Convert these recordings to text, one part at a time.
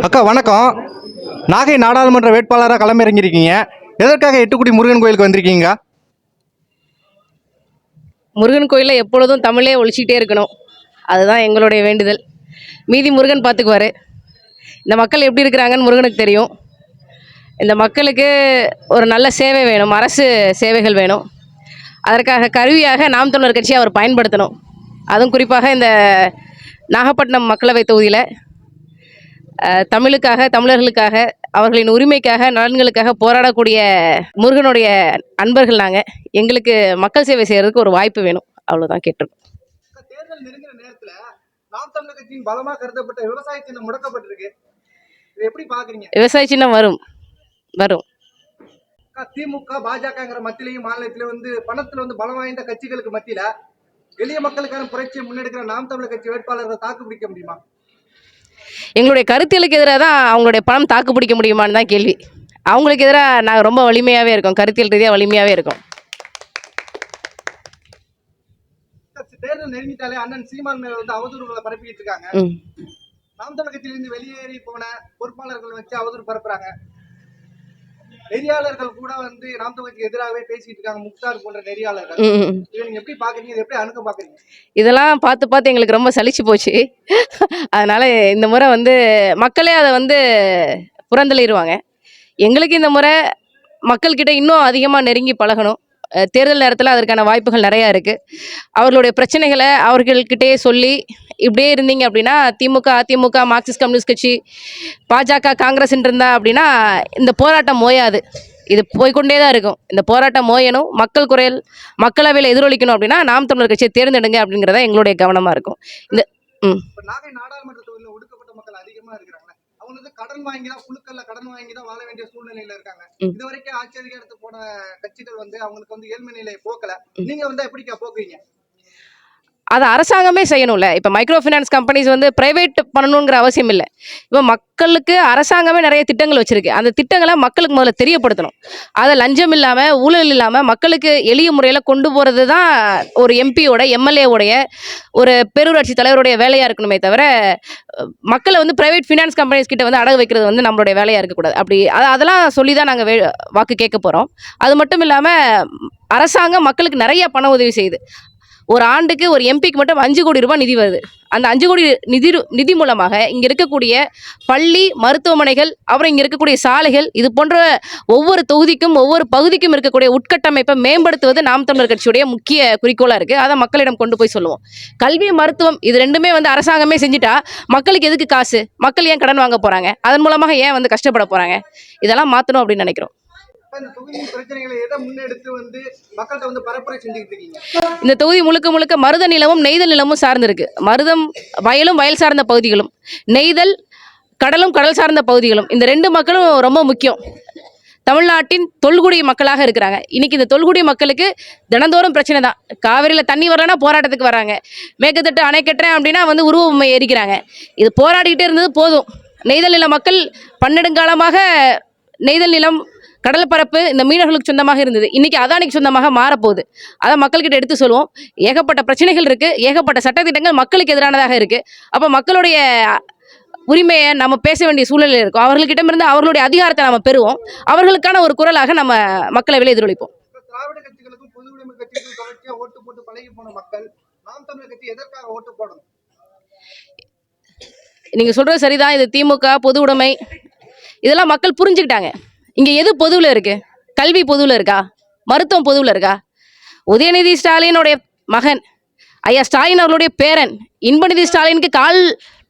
அக்கா வணக்கம். நாகை நாடாளுமன்ற வேட்பாளராக களமிறங்கியிருக்கீங்க. எதற்காக எட்டுக்குடி முருகன் கோயிலுக்கு வந்திருக்கீங்க? முருகன் கோயிலில் எப்பொழுதும் தமிழே ஒழிச்சிக்கிட்டே இருக்கணும். அதுதான் எங்களுடைய வேண்டுதல். மீதி முருகன் பார்த்துக்குவாரு. இந்த மக்கள் எப்படி இருக்கிறாங்கன்னு முருகனுக்கு தெரியும். இந்த மக்களுக்கு ஒரு நல்ல சேவை வேணும் அரசு சேவைகள் வேணும். அதற்காக கருவியாக நாம் தமிழர் கட்சியை அவர் பயன்படுத்தணும். அதுவும் குறிப்பாக இந்த நாகப்பட்டினம் மக்களவை தொகுதியில் தமிழுக்காக தமிழர்களுக்காக அவர்களின் உரிமைக்காக நலன்களுக்காக போராடக்கூடிய முருகனுடைய அன்பர்கள் நாங்கள் எங்களுக்கு மக்கள் சேவை செய்கிறதுக்கு ஒரு வாய்ப்பு வேணும். அவ்வளோதான் கேட்டிருக்கோம் தேர்தல் நெருங்கிற நேரத்தில் நாம் தமிழர் கட்சியின் பலமாக கருதப்பட்ட விவசாய சின்னம் முடக்கப்பட்டிருக்கு. எப்படி பாக்குறீங்க? விவசாய சின்னம் வரும். வரும். திமுக பாஜகங்கிற மத்தியிலையும் மாநிலத்திலும் வந்து பணத்துல வந்து பலம் வாய்ந்த கட்சிகளுக்கு மத்தியில எளிய மக்களுக்கான புரட்சியை முன்னெடுக்கிற நாம் தமிழர் கட்சி வேட்பாளரை தாக்கு பிடிக்க முடியுமா? எங்களுடைய கருத்தியலுக்கு எதிராக தான் அவங்களுடைய பணம் தாக்கு பிடிக்க முடியுமான்னு தான் கேள்வி. அவங்களுக்கு எதிராக நாங்கள் ரொம்ப வலிமையாகவே இருக்கோம். கருத்தியல் ரீதியாக வலிமையாகவே இருக்கோம். தேர்தல் நெருங்கிட்டாலே அண்ணன் சீமான் மேல வந்து அவதூறுகளை பரப்பிட்டு இருக்காங்க. நாம் வெளியேறி போன பொறுப்பாளர்கள் வச்சு அவதூறு பரப்புறாங்க. நெறியாளர்கள் கூட வந்து நாம் எதிராகவே பேசிட்டு இருக்காங்க முக்தார் போன்ற நெறியாளர்கள். இதை நீங்க எப்படி பாக்குறீங்க? எப்படி அணுக பாக்குறீங்க? இதெல்லாம் பார்த்து பார்த்து எங்களுக்கு ரொம்ப சலிச்சு போச்சு. அதனால் இந்த முறை வந்து மக்களே அதை வந்து புறந்தள்ளிடுவாங்க எங்களுக்கு இந்த முறை மக்கள்கிட்ட இன்னும் அதிகமாக நெருங்கி பழகணும். தேர்தல் நேரத்தில் அதற்கான வாய்ப்புகள் நிறையா இருக்குது அவர்களுடைய பிரச்சனைகளை அவர்கள்கிட்டயே சொல்லி இப்படியே இருந்தீங்க அப்படின்னா திமுக அதிமுக மார்க்சிஸ்ட் கம்யூனிஸ்ட் கட்சி பாஜக காங்கிரஸ் இருந்தா அப்படின்னா இந்த போராட்டம் ஓயாது இது போய்க்கொண்டே தான் இருக்கும். இந்த போராட்டம் ஓயணும் மக்கள் குரல் மக்களவையில் எதிரொலிக்கணும் அப்படின்னா நாம் தமிழர் கட்சியை தேர்ந்தெடுங்க அப்படிங்கிறத எங்களுடைய கவனமாக இருக்கும். இந்த ம். வந்து கடன் வாங்கி தான் குழுக்கள்ல கடன் வாங்கி தான் வாழ வேண்டிய சூழ்நிலையில இருக்காங்க. ம். இது வரைக்கும் ஆட்சி அதிகாரத்துக்கு போன கட்சிகள் வந்து அவங்களுக்கு வந்து ஏழ்மை நிலையை போக்கல. நீங்க வந்து எப்படிக்கா போக்குவீங்க? அதை அரசாங்கமே செய்யணும்ல. இப்போ மைக்ரோ ஃபினான்ஸ் கம்பெனிஸ் வந்து ப்ரைவேட் பண்ணணுங்கிற அவசியம் இல்லை. இப்போ மக்களுக்கு அரசாங்கமே நிறைய திட்டங்கள் வச்சிருக்கு. அந்த திட்டங்களை மக்களுக்கு முதல்ல தெரியப்படுத்தணும். அதை லஞ்சம் இல்லாமல் ஊழல் இல்லாமல் மக்களுக்கு எளிய முறையில் கொண்டு போகிறது தான் ஒரு எம்பியோட எம்எல்ஏவுடைய ஒரு பேரூராட்சி தலைவருடைய வேலையாக இருக்கணுமே தவிர மக்களை வந்து ப்ரைவேட் ஃபினான்ஸ் கம்பெனிஸ் கிட்ட வந்து அடகு வைக்கிறது வந்து நம்மளுடைய வேலையாக இருக்கக்கூடாது. அப்படி அதெல்லாம் சொல்லி தான் நாங்கள் வே வாக்கு கேட்க போகிறோம் அது மட்டும் இல்லாமல் அரசாங்கம் மக்களுக்கு நிறைய பண உதவி செய்யுது. ஒரு ஆண்டுக்கு ஒரு எம்பிக்கு மட்டும் அஞ்சு கோடி ரூபாய் நிதி வருது. அந்த அஞ்சு கோடி நிதி நிதி மூலமாக இங்கே இருக்கக்கூடிய பள்ளி மருத்துவமனைகள் அப்புறம் இங்கே இருக்கக்கூடிய சாலைகள் இது போன்ற ஒவ்வொரு தொகுதிக்கும் ஒவ்வொரு பகுதிக்கும் இருக்கக்கூடிய உட்கட்டமைப்பை மேம்படுத்துவது நாம் தமிழர் கட்சியுடைய முக்கிய குறிக்கோளாக இருக்குது அதை மக்களிடம் கொண்டு போய் சொல்லுவோம். கல்வி மருத்துவம் இது ரெண்டுமே வந்து அரசாங்கமே செஞ்சுட்டா மக்களுக்கு எதுக்கு காசு? மக்கள் ஏன் கடன் வாங்க போகிறாங்க அதன் மூலமாக ஏன் வந்து கஷ்டப்பட போகிறாங்க இதெல்லாம் மாற்றணும் அப்படின்னு நினைக்கிறோம். இந்த தொகுதியின் பிரச்சனைகளை எதை முன்னெடுத்து வந்து மக்கள்கிட்ட வந்து பரப்புரை செஞ்சுக்கிட்டு இருக்கீங்க? இந்த தொகுதி முழுக்க முழுக்க மருத நிலமும் நெய்தல் நிலமும் சார்ந்திருக்கு. மருதம் வயலும் வயல் சார்ந்த பகுதிகளும் நெய்தல் கடலும் கடல் சார்ந்த பகுதிகளும் இந்த ரெண்டு மக்களும் ரொம்ப முக்கியம். தமிழ்நாட்டின் தொல்குடி மக்களாக இருக்கிறாங்க. இன்னைக்கு இந்த தொல்குடி மக்களுக்கு தினந்தோறும் பிரச்சனை தான். காவிரியில் தண்ணி வரலன்னா போராட்டத்துக்கு வராங்க. மேற்கத்தட்டு அணை கட்டுறேன் அப்படின்னா வந்து உருவ எரிக்கிறாங்க இது போராடிக்கிட்டே இருந்தது போதும். நெய்தல் நில மக்கள் பன்னெடுங்காலமாக நெய்தல் நிலம் கடற்பரப்பு இந்த மீனவர்களுக்கு சொந்தமாக இருந்தது. இன்னைக்கு அதானிக்கு சொந்தமாக மாறப்போகுது. அதை மக்கள்கிட்ட எடுத்து சொல்லுவோம். ஏகப்பட்ட பிரச்சனைகள் இருக்கு. ஏகப்பட்ட சட்டத்திட்டங்கள் மக்களுக்கு எதிரானதாக இருக்கு. அப்போ மக்களுடைய உரிமையை நம்ம பேச வேண்டிய சூழ்நிலை இருக்கும். அவர்களிடமிருந்து அவர்களுடைய அதிகாரத்தை நம்ம பெறுவோம். அவர்களுக்கான ஒரு குரலாக நம்ம மக்களவையில் எதிரொலிப்போம். இப்ப திராவிட கட்சிகளுக்கும் பொது உடைமை கட்சிகளுக்கும் தொடர்ச்சியா ஓட்டு போட்டு பழகி போன மக்கள் நாம் தமிழர் கட்சி எதற்காக ஓட்டு போடணும்? நீங்க சொல்றது சரிதான். இது திமுக பொது உடைமை. இதெல்லாம் மக்கள் புரிஞ்சுக்கிட்டாங்க. இங்க எது பொதுவில் இருக்கு? கல்வி பொதுவில் இருக்கா? மருத்துவம் பொதுவில் இருக்கா? உதயநிதி ஸ்டாலினுடைய மகன். ஐயா ஸ்டாலின் அவர்களுடைய பேரன். இன்பநிதி ஸ்டாலினுக்கு கால்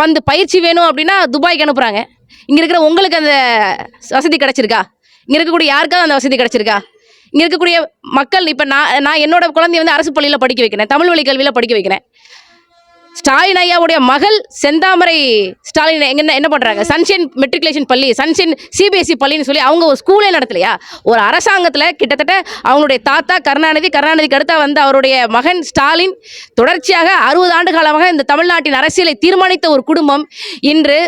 பந்து பயிற்சி வேணும் அப்படின்னா துபாய்க்கு அனுப்புறாங்க. இங்கே இருக்கிற உங்களுக்கு அந்த வசதி கிடைச்சிருக்கா? இங்கே இருக்கக்கூடிய யாருக்காவது அந்த வசதி கிடைச்சிருக்கா? இங்கே இருக்கக்கூடிய மக்கள் இப்போ நான் நான் என்னோட குழந்தைய வந்து அரசு பள்ளியில் படிக்க வைக்கிறேன். தமிழ் வழி கல்வியில் படிக்க வைக்கிறேன். ஸ்டாலின் ஐயாவுடைய மகள் செந்தாமரை ஸ்டாலின் எங்க என்ன என்ன பண்றாங்க? சன்ஷைன் மெட்ரிகுலேஷன் பள்ளி சன்ஷைன் சிபிஎஸ்சி பள்ளின்னு சொல்லி அவங்க ஒரு ஸ்கூலே நடத்தலையா? ஒரு அரசாங்கத்தில் கிட்டத்தட்ட அவங்களுடைய தாத்தா கருணாநிதி கருணாநிதிக்கு அடுத்தா வந்து அவருடைய மகன் ஸ்டாலின் தொடர்ச்சியாக அறுபது ஆண்டு காலமாக இந்த தமிழ்நாட்டின் அரசியலை தீர்மானித்த ஒரு குடும்பம். இன்று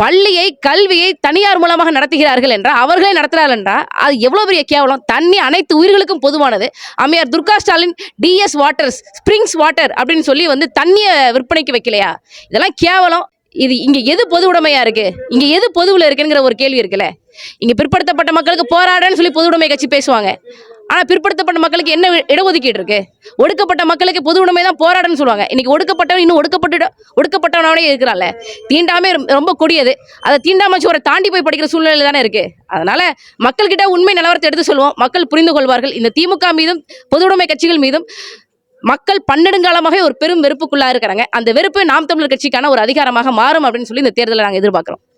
பள்ளியை கல்வியை தனியார் மூலமாக நடத்துகிறார்கள் என்றால் அவர்களே நடத்துகிறார்கள் என்றால் அது எவ்வளோ பெரிய கேவலம்? தண்ணி அனைத்து உயிர்களுக்கும் பொதுவானது. அம்மையார் Durga Stalin TS waters springs water அப்படின்னு சொல்லி வந்து தண்ணியை விற்பனைக்கு வைக்கலையா? இதெல்லாம் கேவலம். இது இங்கே எது பொது உடைமையாக இருக்குது இங்கே எது பொதுவில் இருக்குங்கிற ஒரு கேள்வி இருக்குல்ல. இங்கே பிற்படுத்தப்பட்ட மக்களுக்கு போராடன்னு சொல்லி பொது உடைமை கட்சி பேசுவாங்க. ஆனால் பிற்படுத்தப்பட்ட மக்களுக்கு என்ன இடஒதுக்கீடு இருக்கு? ஒடுக்கப்பட்ட மக்களுக்கு பொது உடைமை தான் போராடன்னு சொல்லுவாங்க. இன்னைக்கு ஒடுக்கப்பட்டவன் இன்னும் ஒடுக்கப்பட்டு ஒடுக்கப்பட்டவனோடய இருக்கிறான்ல. தீண்டாமை ரொம்ப- கொடியது. அதை தீண்டாம சுவரை தாண்டி போய் படிக்கிற சூழ்நிலை தானே இருக்கு. அதனால மக்கள்கிட்ட உண்மை நிலவரத்தை எடுத்து சொல்லுவோம். மக்கள் புரிந்து கொள்வார்கள். இந்த திமுக மீதும் பொதுவுடைமை கட்சிகள் மீதும் மக்கள் பன்னெடுங்காலமாகவே ஒரு பெரும் வெறுப்புக்குள்ளா இருக்கிறாங்க. அந்த வெறுப்பு நாம் தமிழர் கட்சிக்கான ஒரு அதிகாரமாக மாறும் அப்படின்னு சொல்லி இந்த தேர்தலை நாங்கள் எதிர்பார்க்கிறோம்.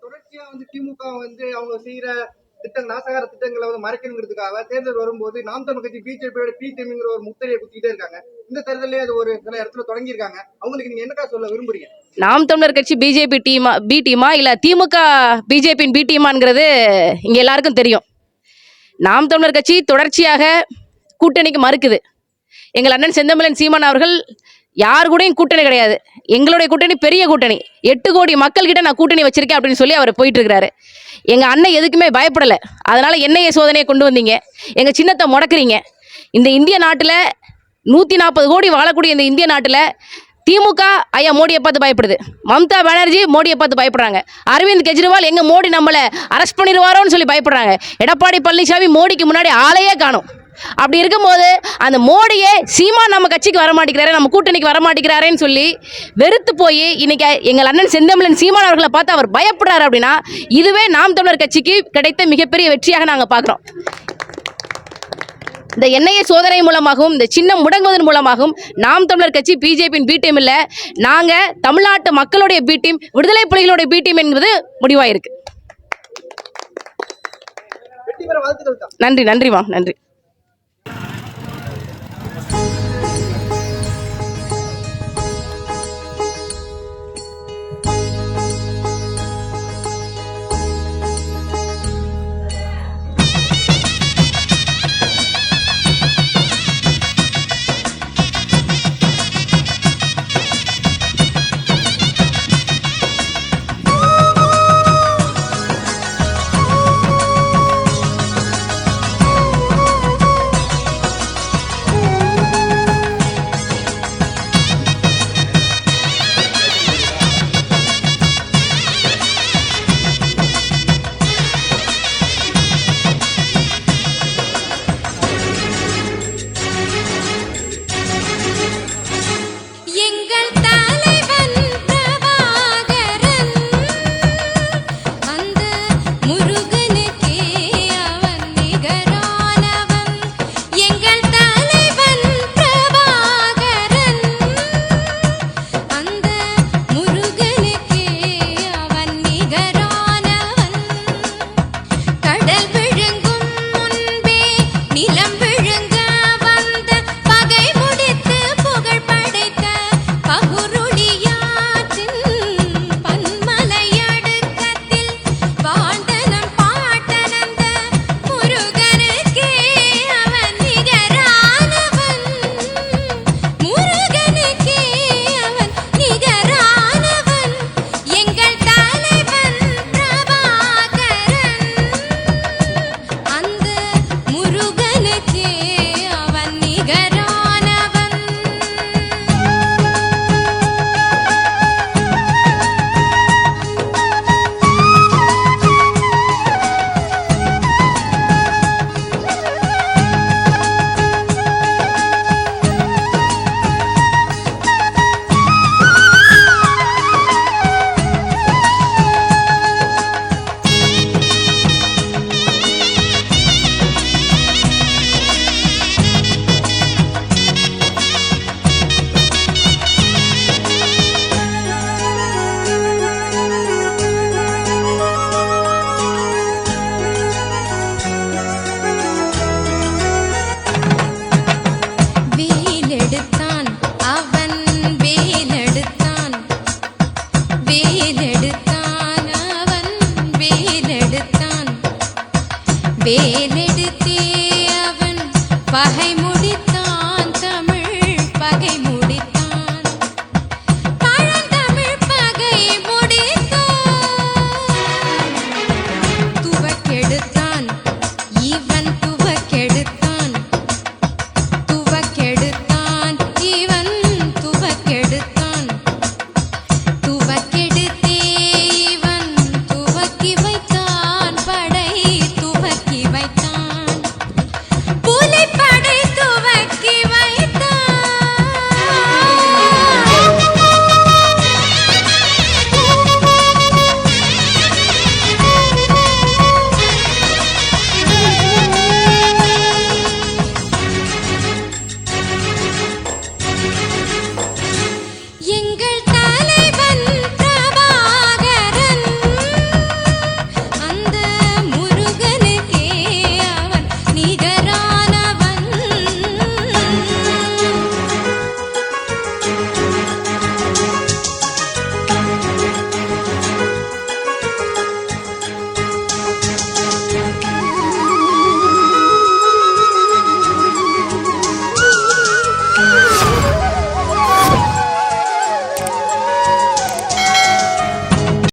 தொடர்ச்சியாக வந்து திமுக வந்து அவங்க செய்யற திட்டங்கள் நாசகார திட்டங்களை வந்து மறைக்கணுங்கிறதுக்காக தேர்தல் வரும்போது நாம் தமிழ் கட்சி பிஜேபியோட பி ஒரு முத்திரையை குத்திட்டே இருக்காங்க. இந்த தேர்தலே அது ஒரு சில இடத்துல தொடங்கியிருக்காங்க. அவங்களுக்கு நீங்க என்னக்கா சொல்ல விரும்புறீங்க? நாம் தமிழர் கட்சி பிஜேபி டீமா பி டீமா இல்ல திமுக பிஜேபியின் பி டீமாங்கிறது இங்க எல்லாருக்கும் தெரியும். நாம் தமிழர் கட்சி தொடர்ச்சியாக கூட்டணிக்கு மறுக்குது. எங்கள் அண்ணன் செந்தமிழன் சீமான் அவர்கள் யார் கூடயும் கூட்டணி கிடையாது. எங்களுடைய கூட்டணி பெரிய கூட்டணி. எட்டு கோடி மக்கள்கிட்ட நான் கூட்டணி வச்சிருக்கேன் அப்படின்னு சொல்லி அவர் போயிட்டு இருக்கிறாரு எங்கள் அண்ணன் எதுக்குமே பயப்படலை. அதனால என்னைய சோதனையை கொண்டு வந்தீங்க. எங்கள் சின்னத்தை முடக்குறீங்க. இந்த இந்திய நாட்டில் நூற்றி நாற்பது கோடி வாழக்கூடிய இந்த இந்திய நாட்டில் திமுக ஐயா மோடியை பார்த்து பயப்படுது. மம்தா பானர்ஜி மோடியை பார்த்து பயப்படுறாங்க. அரவிந்த் கெஜ்ரிவால் எங்க மோடி நம்மளை அரெஸ்ட் பண்ணிடுவாரோன்னு சொல்லி பயப்படுறாங்க. எடப்பாடி பழனிசாமி மோடிக்கு முன்னாடி ஆளையே காணும். அப்படி இருக்கும்போது அந்த மோடியே சீமா நம்ம கட்சிக்கு வர மாட்டேங்கிறாரு நம்ம கூட்டணிக்கு வர மாட்டேங்கிறாரேன்னு சொல்லி வெறுத்து போய் இன்னைக்கு எங்கள் அண்ணன் செந்தமிழன் சீமான் அவர்களை பார்த்து அவர் பயப்படுறாரு அப்படின்னா இதுவே நாம் தமிழர் கட்சிக்கு கிடைத்த மிகப்பெரிய வெற்றியாக நாங்கள் பார்க்குறோம். இந்த எண்ணெயை சோதனை மூலமாகவும் இந்த சின்னம் முடங்குவதன் மூலமாகவும் நாம் தமிழர் கட்சி பிஜேபியின் பி டீம் இல்லை. நாங்கள் தமிழ்நாட்டு மக்களுடைய பி டீம் விடுதலை புலிகளுடைய பி டீம் என்பது முடிவாயிருக்கு. நன்றி நன்றிமா நன்றி. Bahay